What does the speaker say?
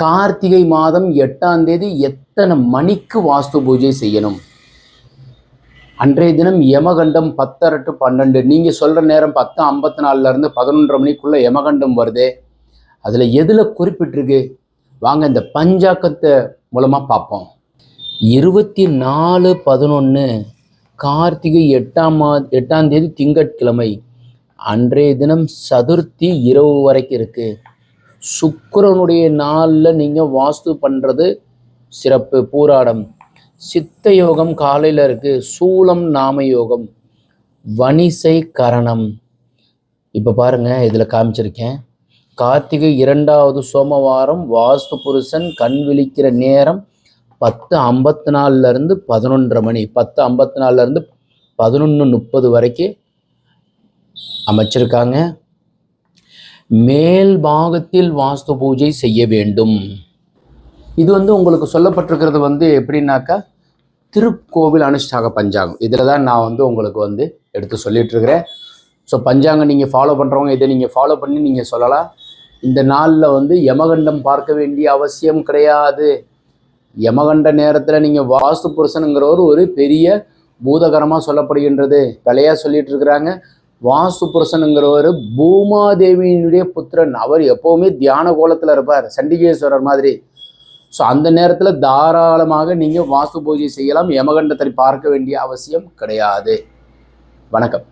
கார்த்திகை மாதம் எட்டாம் தேதி எத்தனை மணிக்கு வாஸ்து பூஜை செய்யணும்? அன்றைய தினம் யமகண்டம் பத்தரை டு பன்னெண்டு. நீங்கள் சொல்கிற நேரம் பத்து ஐம்பத்தி நாலுலேருந்து பதினொன்றரை மணிக்குள்ளே யமகண்டம் வருது. அதில் எதில் குறிப்பிட்டிருக்கு? வாங்க இந்த பஞ்சாக்கத்தை மூலமாக பார்ப்போம். இருபத்தி நாலு பதினொன்று கார்த்திகை எட்டாம் மா எட்டாம் தேதி திங்கட்கிழமை. அன்றைய தினம் சதுர்த்தி இரவு வரைக்கும் இருக்குது சுக்கரனுடைய நாளில் நீங்கள் வாஸ்து பண்ணுறது சிறப்பு. பூராடம். சித்த யோகம் காலையில் இருக்குது சூலம் நாம யோகம். வணிசை கரணம். இப்போ பாருங்கள் இதில் காமிச்சிருக்கேன். கார்த்திகை இரண்டாவது சோமவாரம் வாஸ்து புருஷன் கண் விழிக்கிற நேரம் பத்து ஐம்பத்தி நாலுலேருந்து பதினொன்றரை மணி. பத்து ஐம்பத்தி நாலுலேருந்து பதினொன்று முப்பது வரைக்கும் அமைச்சிருக்காங்க. மேல் பாகத்தில் வாஸ்து பூஜை செய்ய வேண்டும். இது வந்து உங்களுக்கு சொல்லப்பட்டிருக்கிறது வந்து எப்படின்னாக்கா திருக்கோவில் அனுஷ்டாக பஞ்சாங்கம். இதில் தான் நான் வந்து உங்களுக்கு வந்து எடுத்து சொல்லிட்டுருக்கிறேன். ஸோ பஞ்சாங்கம் நீங்கள் ஃபாலோ பண்ணுறவங்க இதை நீங்கள் ஃபாலோ பண்ணி நீங்கள் சொல்லலாம். இந்த நாளில் வந்து யமகண்டம் பார்க்க வேண்டிய அவசியம் கிடையாது. யமகண்ட நேரத்தில் நீங்கள் வாஸ்து புருஷனுங்கிறவர் ஒரு பெரிய பூதகரமாக சொல்லப்படுகின்றது. கலையாக சொல்லிட்டு இருக்கிறாங்க வாசு புருஷனுங்கிறவர் பூமாதேவியினுடைய புத்திரன். அவர் எப்போவுமே தியான கோலத்தில் இருப்பார். சண்டிகேஸ்வரர் மாதிரி. ஸோ அந்த நேரத்தில் தாராளமாக நீங்கள் வாஸ்து பூஜை செய்யலாம். யமகண்டத்தை பார்க்க வேண்டிய அவசியம் கிடையாது. வணக்கம்.